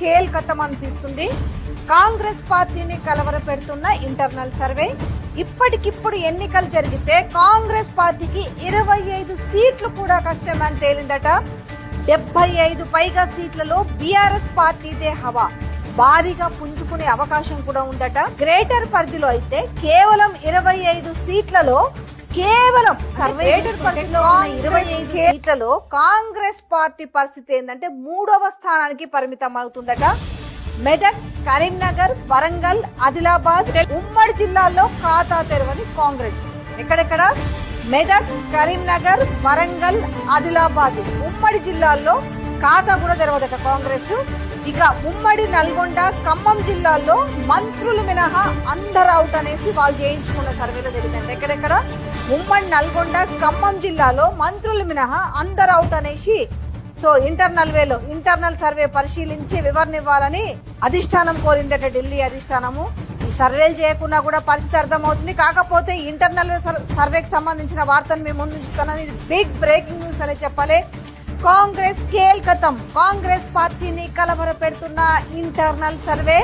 కేల్కతం అనిపిస్తుంది కాంగ్రెస్ పార్టీని కలవర పెడుతున్న ఇంటర్నల్ సర్వే. ఇప్పటికిప్పుడు ఎన్నికలు జరిగితే కాంగ్రెస్ పార్టీకి ఇరవై ఐదు సీట్లు కూడా కష్టమని తేలిందట. డెబ్బై ఐదు పైగా సీట్లలో బీఆర్ఎస్ పార్టీదే హవా. భారీగా పుంజుకునే అవకాశం కూడా ఉందట. గ్రేటర్ పరిధిలో అయితే కేవలం ఇరవై ఐదు సీట్లలో కేవలం సీట్లలో కాంగ్రెస్ పార్టీ పరిస్థితి ఏంటంటే మూడవ స్థానానికి పరిమితం అవుతుందట మెదక్ కరీంనగర్ వరంగల్ ఆదిలాబాద్ ఉమ్మడి జిల్లాల్లో ఖాతా తెరవని కాంగ్రెస్. ఎక్కడెక్కడ? మెదక్ కరీంనగర్ వరంగల్ ఆదిలాబాద్. ఉమ్మడి జిల్లాల్లో ఖాతా కూడా తెరవదట కాంగ్రెస్. ఇక ఉమ్మడి నల్గొండ ఖమ్మం జిల్లాల్లో మంత్రులు మినహా అందరు అవుట్ అనేసి వాళ్ళు చేయించుకున్న సర్వేలో జరిగింది ఎక్కడెక్కడ? ఉమ్మడి నల్గొండ ఖమ్మం జిల్లాలో మంత్రులు మినహా అందరు అవుట్ అనేసి సో ఇంటర్నల్ వేలో ఇంటర్నల్ సర్వే పరిశీలించి వివరణ ఇవ్వాలని అధిష్టానం కోరిందట ఢిల్లీ అధిష్టానము. ఈ సర్వేలు చేయకుండా కూడా పరిస్థితి అర్థమవుతుంది. కాకపోతే ఇంటర్నల్ సర్వేకి సంబంధించిన వార్తను మేము ముందుంచుతానని బిగ్ బ్రేకింగ్ న్యూస్ అనే చెప్పాలి. కాంగ్రెస్ కేల్కతం. కాంగ్రెస్ పార్టీని కలవర పెడుతున్న ఇంటర్నల్ సర్వే.